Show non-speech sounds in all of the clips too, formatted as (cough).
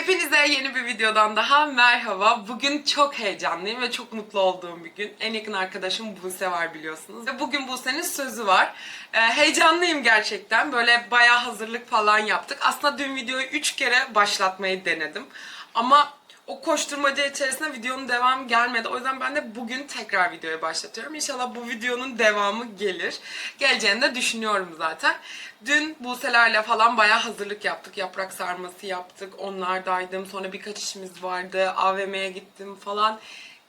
Hepinize yeni bir videodan daha merhaba. Bugün çok heyecanlıyım ve çok mutlu olduğum bir gün. En yakın arkadaşım Buse var biliyorsunuz. Ve bugün Buse'nin sözü var. Ee, heyecanlıyım gerçekten. Böyle bayağı hazırlık falan yaptık. Aslında dün videoyu 3 kere başlatmayı denedim. Ama o koşturmaca içerisinde videonun devamı gelmedi. O yüzden ben de bugün tekrar videoyu başlatıyorum. İnşallah bu videonun devamı gelir. Geleceğini de düşünüyorum zaten. Dün Buse'lerle falan bayağı hazırlık yaptık. Yaprak sarması yaptık. Onlardaydım. Sonra birkaç işimiz vardı. AVM'ye gittim falan.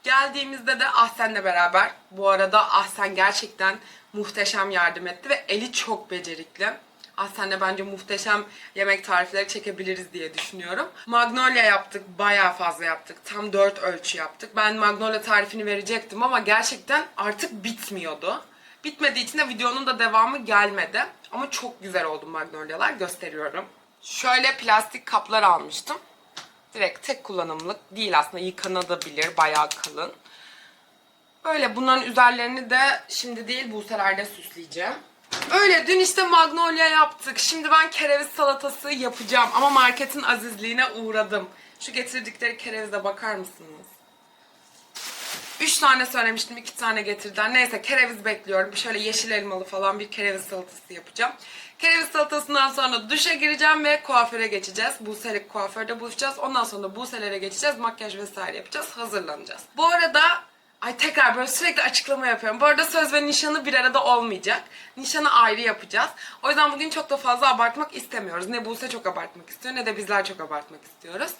Geldiğimizde de Ahsen'le beraber. Bu arada Ahsen gerçekten muhteşem yardım etti ve eli çok becerikli. Aslında bence muhteşem yemek tarifleri çekebiliriz diye düşünüyorum. Magnolia yaptık, bayağı fazla yaptık. Tam 4 ölçü yaptık. Ben magnolia tarifini verecektim ama gerçekten artık bitmiyordu. Bitmediği için de videonun da devamı gelmedi. Ama çok güzel oldu magnolialar, gösteriyorum. Şöyle plastik kaplar almıştım. Direkt tek kullanımlık değil aslında yıkanabilir, bayağı kalın. Böyle bunların üzerlerini de şimdi değil Buse'lerde süsleyeceğim. Öyle dün işte magnolia yaptık. Şimdi ben kereviz salatası yapacağım ama marketin azizliğine uğradım. Şu getirdikleri kerevize bakar mısınız? Üç tane söylemiştim, iki tane getirdiler. Neyse kereviz bekliyorum. Şöyle yeşil elmalı falan bir kereviz salatası yapacağım. Kereviz salatasından sonra duşa gireceğim ve kuaföre geçeceğiz. Buse'lik kuaförde buluşacağız. Ondan sonra Buse'lere geçeceğiz. Makyaj vesaire yapacağız. Hazırlanacağız. Bu arada Ay tekrar böyle sürekli açıklama yapıyorum. Bu arada söz ve nişanı bir arada olmayacak. Nişanı ayrı yapacağız. O yüzden bugün çok da fazla abartmak istemiyoruz. Ne Buse çok abartmak istiyor ne de bizler çok abartmak istiyoruz.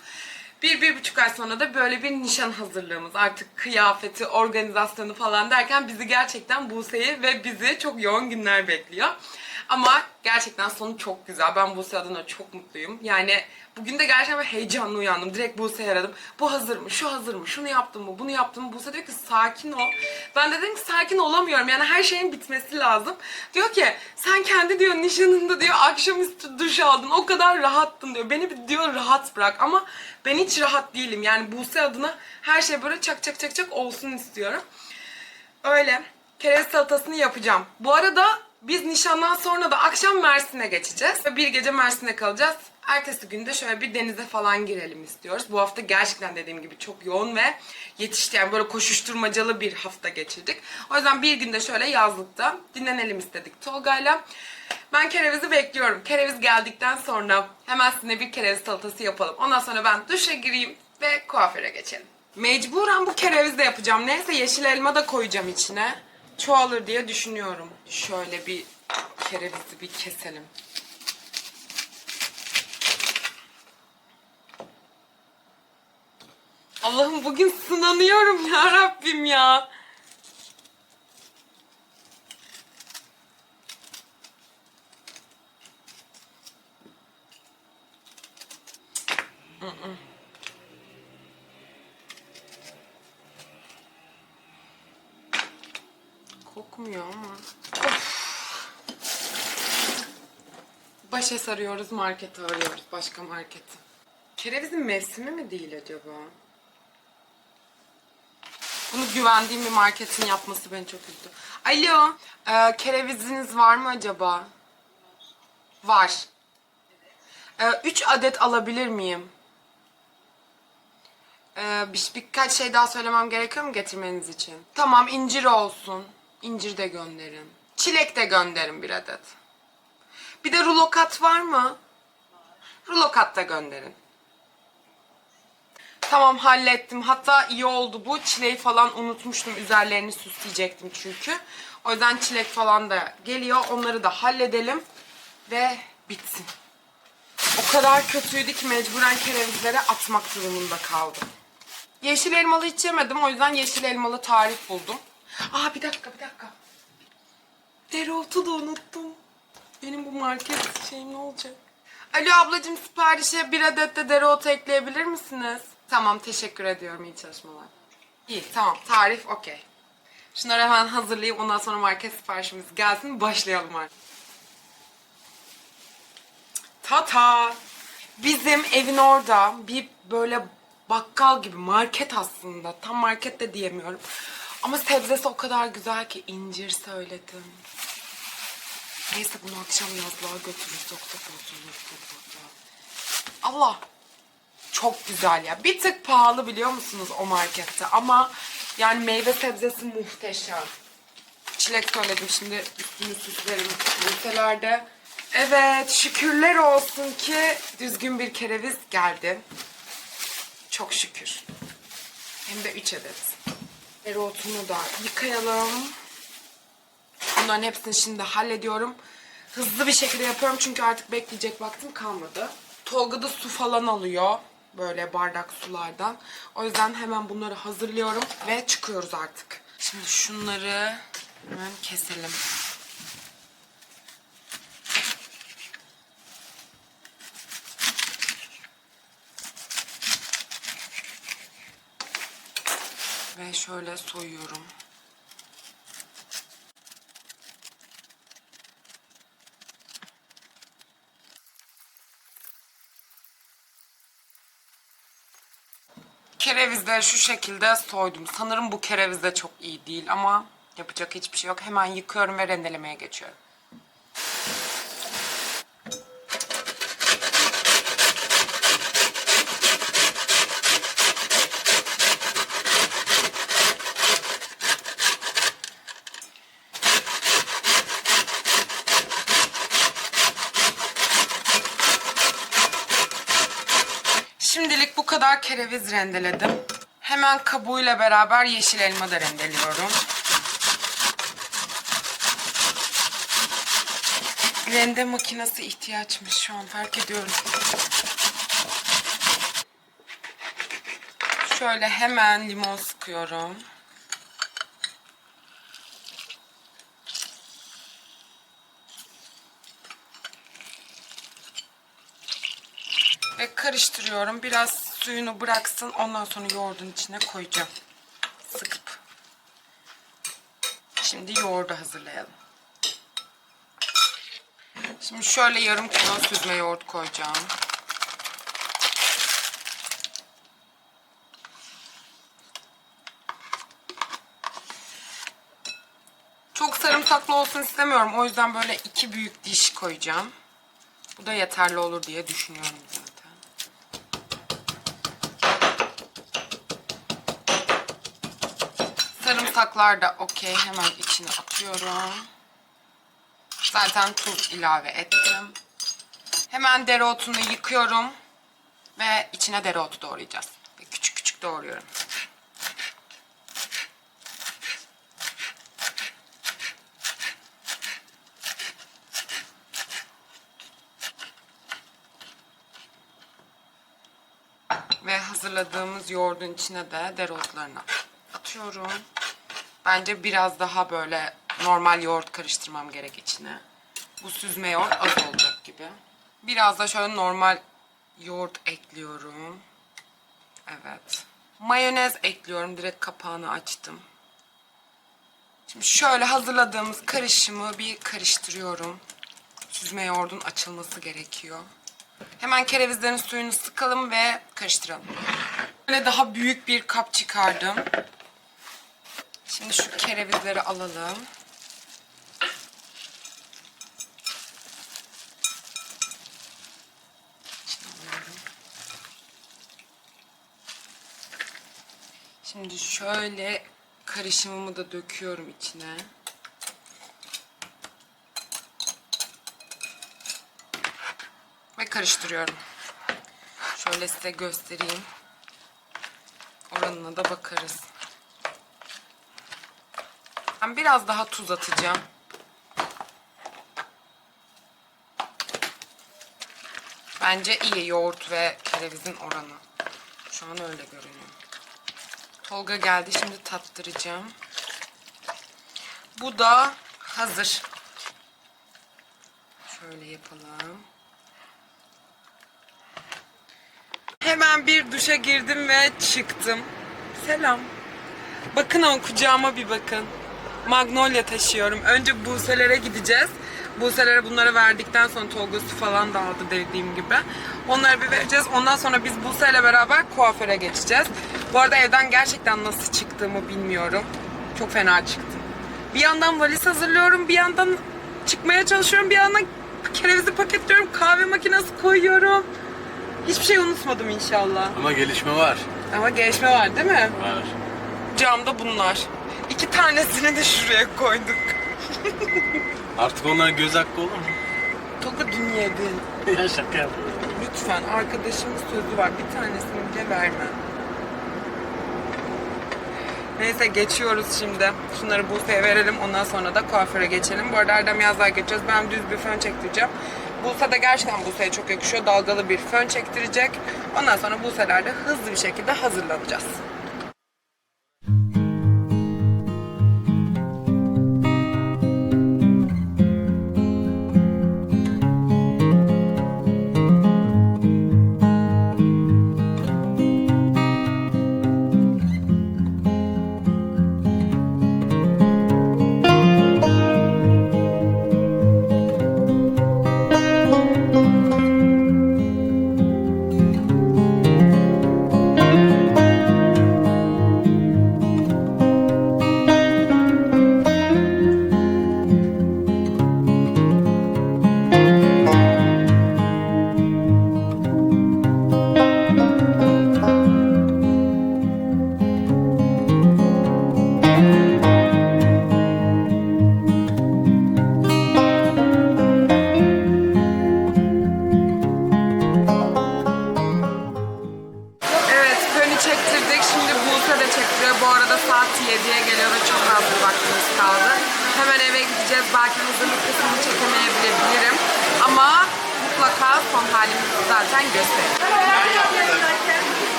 Bir, bir buçuk ay sonra da böyle bir nişan hazırlığımız, artık kıyafeti, organizasyonu falan derken bizi gerçekten Buse'yi ve bizi çok yoğun günler bekliyor. Ama gerçekten sonu çok güzel. Ben Buse adına çok mutluyum. Yani bugün de gerçekten heyecanlı uyandım. Direkt Buse'ye aradım. Bu hazır mı? Şu hazır mı? Şunu yaptın mı? Bunu yaptın mı? Buse diyor ki sakin ol. Ben de dedim ki sakin olamıyorum. Yani her şeyin bitmesi lazım. Diyor ki sen kendi diyor nişanında diyor akşamüstü duş aldın. O kadar rahattın diyor. Beni bir diyor rahat bırak. Ama ben hiç rahat değilim. Yani Buse adına her şey böyle çak çak çak çak olsun istiyorum. Öyle. Kereviz salatasını yapacağım. Bu arada biz nişandan sonra da akşam Mersin'e geçeceğiz. Ve bir gece Mersin'de kalacağız. Ertesi günde şöyle bir denize falan girelim istiyoruz. Bu hafta gerçekten dediğim gibi çok yoğun ve yetişti. Yani böyle koşuşturmacalı bir hafta geçirdik. O yüzden bir günde şöyle yazlıkta dinlenelim istedik Tolga'yla. Ben kerevizi bekliyorum. Kereviz geldikten sonra hemen sizinle bir kereviz salatası yapalım. Ondan sonra ben duşa gireyim ve kuaföre geçelim. Mecburen bu kereviz de yapacağım. Neyse yeşil elma da koyacağım içine. Çoğalır diye düşünüyorum. Şöyle bir kerevizi bir keselim. Allah'ım bugün sınanıyorum ya Rabbim ya. Kokmuyor ama. Başa sarıyoruz, markete arıyoruz. Başka market. Kerevizin mevsimi mi değil acaba? Bunu güvendiğim bir marketin yapması beni çok üzdü. Alo, e, kereviziniz var mı acaba? Var. E, üç adet alabilir miyim? E, bir, birkaç şey daha söylemem gerekiyor mu getirmeniz için? Tamam, incir olsun. İncir de gönderin. Çilek de gönderin bir adet. Bir de rulo kat var mı? Rulo kat da gönderin. Tamam hallettim. Hatta iyi oldu bu. Çileği falan unutmuştum. Üzerlerini süsleyecektim çünkü. O yüzden çilek falan da geliyor. Onları da halledelim. Ve bitsin. O kadar kötüydü ki mecburen kerevizlere atmak durumunda kaldım. Yeşil elmalı hiç yemedim. O yüzden yeşil elmalı tarif buldum. Aa bir dakika bir dakika. Dereotu da unuttum. Benim bu market şeyim ne olacak? Alo ablacığım siparişe bir adet de dereotu ekleyebilir misiniz? Tamam teşekkür ediyorum iyi çalışmalar. İyi tamam tarif okey. Şunları hemen hazırlayayım ondan sonra market siparişimiz gelsin başlayalım artık. Tata! Bizim evin orada bir böyle bakkal gibi market aslında. Tam market de diyemiyorum. Ama sebzesi o kadar güzel ki incir söyledim. Neyse bunu akşam yazlığa götürürüz. Çok da olsun. Allah! çok güzel ya. Bir tık pahalı biliyor musunuz o markette ama yani meyve sebzesi muhteşem. Çilek söyledim şimdi üstünü süslerim liselerde. Evet şükürler olsun ki düzgün bir kereviz geldi. Çok şükür. Hem de 3 adet. Dereotunu da yıkayalım. Bunların hepsini şimdi hallediyorum. Hızlı bir şekilde yapıyorum çünkü artık bekleyecek vaktim kalmadı. Tolga da su falan alıyor. Böyle bardak sulardan. O yüzden hemen bunları hazırlıyorum ve çıkıyoruz artık. Şimdi şunları hemen keselim. Ve şöyle soyuyorum. Kerevizleri şu şekilde soydum. Sanırım bu kereviz de çok iyi değil ama yapacak hiçbir şey yok. Hemen yıkıyorum ve rendelemeye geçiyorum. Şimdilik bu kadar kereviz rendeledim. Hemen kabuğuyla beraber yeşil elma da rendeliyorum. Rende makinesi ihtiyaçmış şu an fark ediyorum. Şöyle hemen limon sıkıyorum. Ve karıştırıyorum. Biraz suyunu bıraksın. Ondan sonra yoğurdun içine koyacağım. Sıkıp. Şimdi yoğurdu hazırlayalım. Şimdi şöyle yarım kilo süzme yoğurt koyacağım. Çok sarımsaklı olsun istemiyorum. O yüzden böyle iki büyük diş koyacağım. Bu da yeterli olur diye düşünüyorum zaten. Sarımsaklar da okey. Hemen içine atıyorum. Zaten tuz ilave ettim. Hemen dereotunu yıkıyorum. Ve içine dereotu doğrayacağız. Ve küçük küçük doğruyorum. Ve hazırladığımız yoğurdun içine de dereotlarını atıyorum. Bence biraz daha böyle normal yoğurt karıştırmam gerek içine. Bu süzme yoğurt az olacak gibi. Biraz da şöyle normal yoğurt ekliyorum. Evet. Mayonez ekliyorum. Direkt kapağını açtım. Şimdi şöyle hazırladığımız karışımı bir karıştırıyorum. Süzme yoğurdun açılması gerekiyor. Hemen kerevizlerin suyunu sıkalım ve karıştıralım. Böyle daha büyük bir kap çıkardım. Şimdi şu kerevizleri alalım. Şimdi şöyle karışımımı da döküyorum içine. Ve karıştırıyorum. Şöyle size göstereyim. Oranına da bakarız. Ben biraz daha tuz atacağım. Bence iyi yoğurt ve kerevizin oranı. Şu an öyle görünüyor. Tolga geldi. Şimdi tattıracağım. Bu da hazır. Şöyle yapalım. Hemen bir duşa girdim ve çıktım. Selam. Bakın o kucağıma bir bakın. Magnolia taşıyorum. Önce Buse'lere gideceğiz. Buse'lere bunları verdikten sonra Tolga su falan da aldı dediğim gibi. Onları bir vereceğiz. Ondan sonra biz Buse'yle beraber kuaföre geçeceğiz. Bu arada evden gerçekten nasıl çıktığımı bilmiyorum. Çok fena çıktım. Bir yandan valiz hazırlıyorum, bir yandan çıkmaya çalışıyorum, bir yandan kerevizi paketliyorum, kahve makinesi koyuyorum. Hiçbir şey unutmadım inşallah. Ama gelişme var. Ama gelişme var değil mi? Var. Camda bunlar. İki tanesini de şuraya koyduk. Artık onların göz hakkı olur mu? Toka dün yedin. ya şaka yapıyorum. Lütfen arkadaşımın sözü var. Bir tanesini bile verme. Neyse geçiyoruz şimdi. Şunları Buse'ye verelim. Ondan sonra da kuaföre geçelim. Bu arada Erdem yazlar geçeceğiz. Ben düz bir fön çektireceğim. Buse de gerçekten Buse'ye çok yakışıyor. Dalgalı bir fön çektirecek. Ondan sonra Buse'ler de hızlı bir şekilde hazırlanacağız.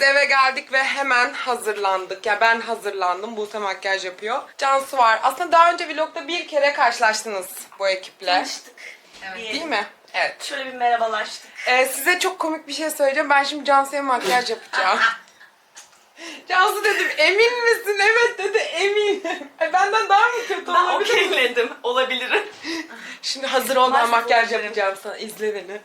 Biz eve geldik ve hemen hazırlandık. Ya ben hazırlandım. Buse makyaj yapıyor. Cansu var. Aslında daha önce vlogda bir kere karşılaştınız bu ekiple. Tanıştık. Değil mi? Evet. Şöyle bir merhabalaştık. Ee, size çok komik bir şey söyleyeceğim. Ben şimdi Cansu'ya makyaj yapacağım. (laughs) Cansu dedim emin misin? Evet dedi eminim. Ay, Benden daha mı kötü Ben olabilir? okeyledim. Olabilirim. Şimdi hazır ol ben Maalesef makyaj yapacağım sana. İzle beni.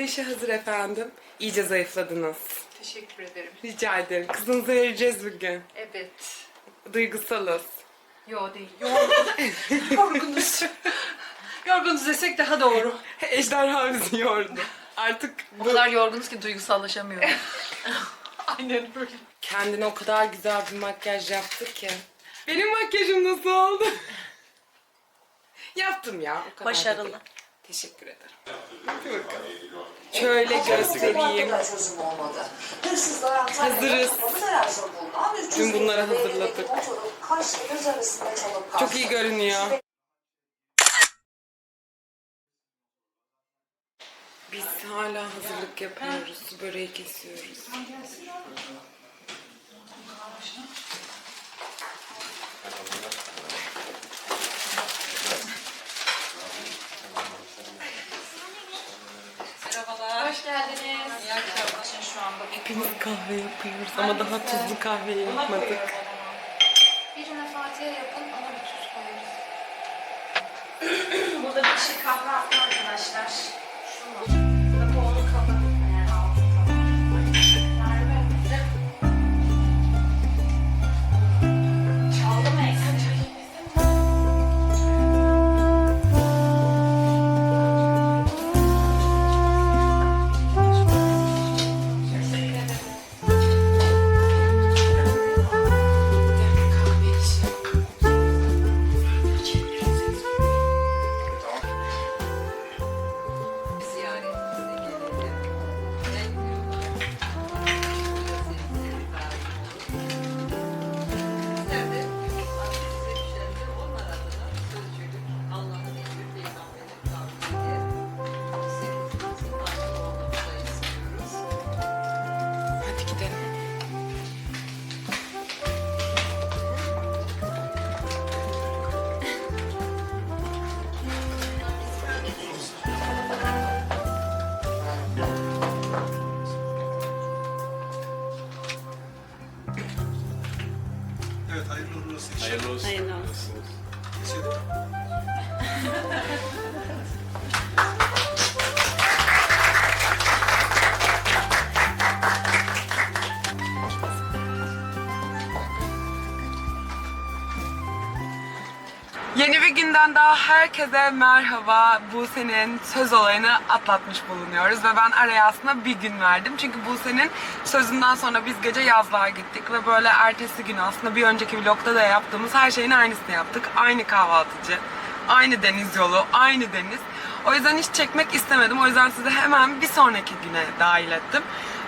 Kardeşi hazır efendim. İyice zayıfladınız. Teşekkür ederim. Rica ederim. Kızınızı vereceğiz bugün. Evet. Duygusalız. Yo değil. (laughs) Yorgunuz. Yorgunuz desek daha doğru. Ejderha bizi yordu. Artık O bu kadar yorgunuz ki duygusallaşamıyorum. (laughs) Aynen böyle. kendine o kadar güzel bir makyaj yaptı ki. Benim makyajım nasıl oldu? (laughs) Yaptım ya. O kadar da Başarılı. değil. Teşekkür ederim. Şöyle göstereyim. Hazırız. kapalı garajda bulunan 300 Dün bunları litre hazırladık. Çok iyi görünüyor. Biz hala hazırlık yapıyoruz. Böreği kesiyoruz. Geldiniz. İyi akşamlar. Şu anda Hepimiz kahve yapıyoruz ama daha tuzlu kahve yapmadık. Birine Fatih'e yapın, ona bir tuz koyarız. (clears throat) Burada bir kişi kahve attı arkadaşlar. Yeni bir günden daha herkese merhaba. Buse'nin söz olayını atlatmış bulunuyoruz ve ben araya aslında bir gün verdim. Çünkü Buse'nin sözünden sonra biz gece yazlığa gittik ve böyle ertesi gün aslında bir önceki vlogda da yaptığımız her şeyin aynısını yaptık. Aynı kahvaltıcı, aynı deniz yolu, aynı deniz. O yüzden hiç çekmek istemedim. O yüzden size hemen bir sonraki güne dahil ettim.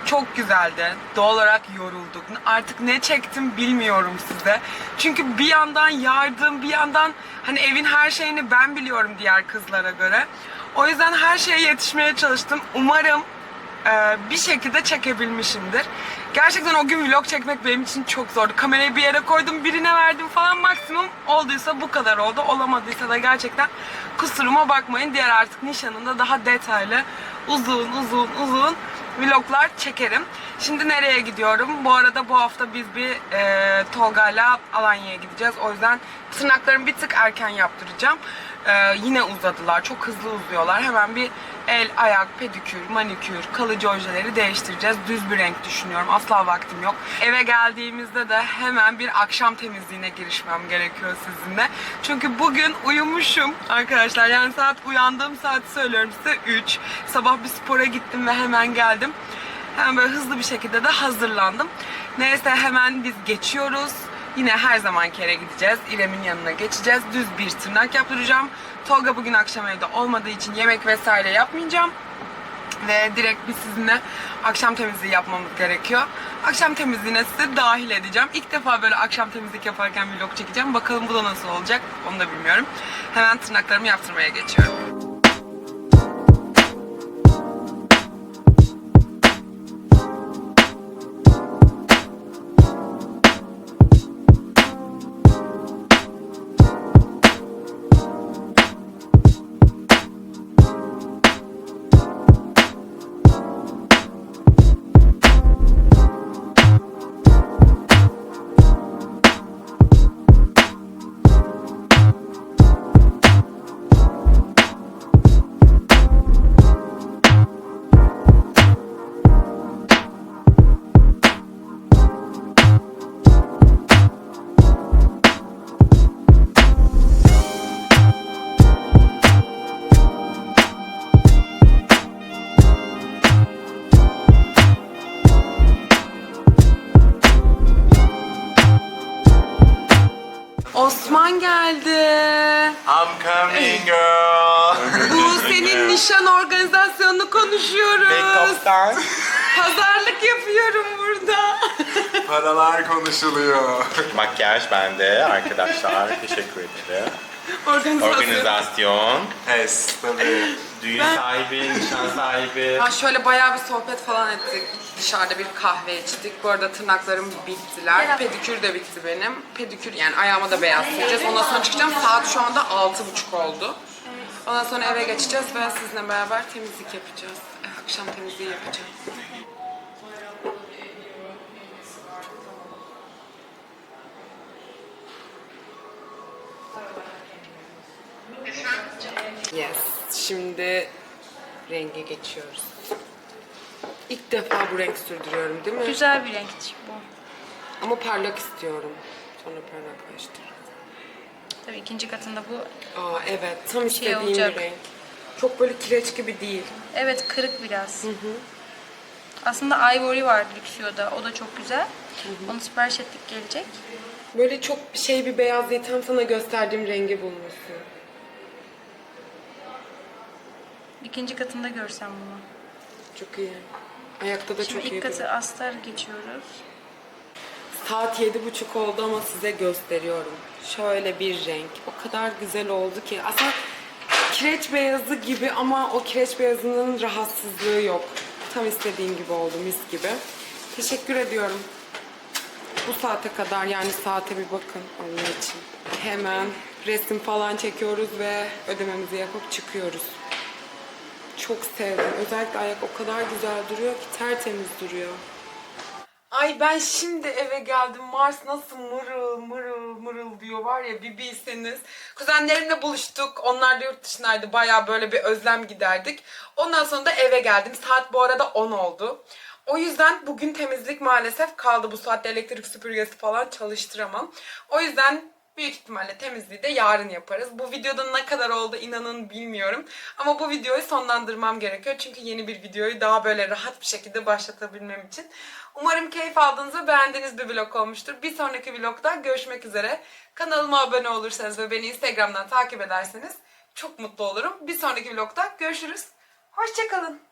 Çok güzeldi. Doğal olarak yorulduk. Artık ne çektim bilmiyorum size. Çünkü bir yandan yardım, bir yandan hani evin her şeyini ben biliyorum diğer kızlara göre. O yüzden her şeye yetişmeye çalıştım. Umarım e, bir şekilde çekebilmişimdir. Gerçekten o gün vlog çekmek benim için çok zordu. Kamerayı bir yere koydum, birine verdim falan maksimum olduysa bu kadar oldu. Olamadıysa da gerçekten kusuruma bakmayın. Diğer artık nişanında daha detaylı, uzun uzun uzun vloglar çekerim. Şimdi nereye gidiyorum? Bu arada bu hafta biz bir e, Tolga'yla Alanya'ya gideceğiz. O yüzden tırnaklarımı bir tık erken yaptıracağım. E, yine uzadılar. Çok hızlı uzuyorlar. Hemen bir el, ayak, pedikür, manikür, kalıcı ojeleri değiştireceğiz. Düz bir renk düşünüyorum. Asla vaktim yok. Eve geldiğimizde de hemen bir akşam temizliğine girişmem gerekiyor sizinle. Çünkü bugün uyumuşum arkadaşlar. Yani saat uyandığım saati söylüyorum size 3. Sabah bir spora gittim ve hemen geldim. Hemen böyle hızlı bir şekilde de hazırlandım. Neyse hemen biz geçiyoruz. Yine her zamanki yere gideceğiz. İrem'in yanına geçeceğiz. Düz bir tırnak yaptıracağım. Tolga bugün akşam evde olmadığı için yemek vesaire yapmayacağım. Ve direkt biz sizinle akşam temizliği yapmamız gerekiyor. Akşam temizliğine size dahil edeceğim. İlk defa böyle akşam temizlik yaparken vlog çekeceğim. Bakalım bu da nasıl olacak onu da bilmiyorum. Hemen tırnaklarımı yaptırmaya geçiyorum. Osman geldi. I'm coming girl. Bu senin nişan organizasyonunu konuşuyoruz. Make-up'tan Pazarlık yapıyorum burada. paralar konuşuluyor. Makyaj bende arkadaşlar. Teşekkür ederim. Organizasyon. Organizasyon. Hes tabii. Düğün sahibi, nişan sahibi. Ha şöyle bayağı bir sohbet falan ettik. Dışarıda bir kahve içtik. Bu arada tırnaklarım bittiler. Pedikür de bitti benim. Pedikür yani ayağıma da beyaz süreceğiz. Ondan sonra çıkacağım. Saat şu anda altı buçuk oldu. Ondan sonra eve geçeceğiz ve sizinle beraber temizlik yapacağız. Akşam temizliği yapacağız. Yes. Şimdi renge geçiyoruz. İlk defa bu renk sürdürüyorum değil mi? Güzel bir renk bu. Ama parlak istiyorum. Sonra parlaklaştır. Tabii ikinci katında bu. Aa evet tam istediğim Şey olacak. bir renk. Çok böyle kireç gibi değil. Evet kırık biraz. Aslında Ivory var Luxio'da. O da çok güzel. Onu sipariş ettik gelecek. Böyle çok şey bir beyaz değil tam sana gösterdiğim rengi bulmuşsun. İkinci katında görsem bunu. Çok iyi. Ayakta da Şimdi çok iyi. ilk katı astar geçiyoruz. Saat yedi buçuk oldu ama size gösteriyorum. Şöyle bir renk. O kadar güzel oldu ki. Aslında kireç beyazı gibi ama o kireç beyazının rahatsızlığı yok. Tam istediğim gibi oldu mis gibi. Teşekkür ediyorum. Bu saate kadar yani saate bir bakın onun için. Hemen resim falan çekiyoruz ve ödememizi yapıp çıkıyoruz. Çok sevdim. Özellikle ayak o kadar güzel duruyor ki tertemiz duruyor. Ay ben şimdi eve geldim. Mars nasıl mırıl mırıl mırıl diyor var ya bir bilseniz. Kuzenlerimle buluştuk. Onlar da yurt dışındaydı. Baya böyle bir özlem giderdik. Ondan sonra da eve geldim. Saat bu arada 10 oldu. O yüzden bugün temizlik maalesef kaldı. Bu saatte elektrik süpürgesi falan çalıştıramam. O yüzden Büyük ihtimalle temizliği de yarın yaparız. Bu videoda ne kadar oldu inanın bilmiyorum. Ama bu videoyu sonlandırmam gerekiyor. Çünkü yeni bir videoyu daha böyle rahat bir şekilde başlatabilmem için. Umarım keyif aldığınız ve beğendiğiniz bir vlog olmuştur. Bir sonraki vlogda görüşmek üzere. Kanalıma abone olursanız ve beni Instagram'dan takip ederseniz çok mutlu olurum. Bir sonraki vlogda görüşürüz. Hoşçakalın.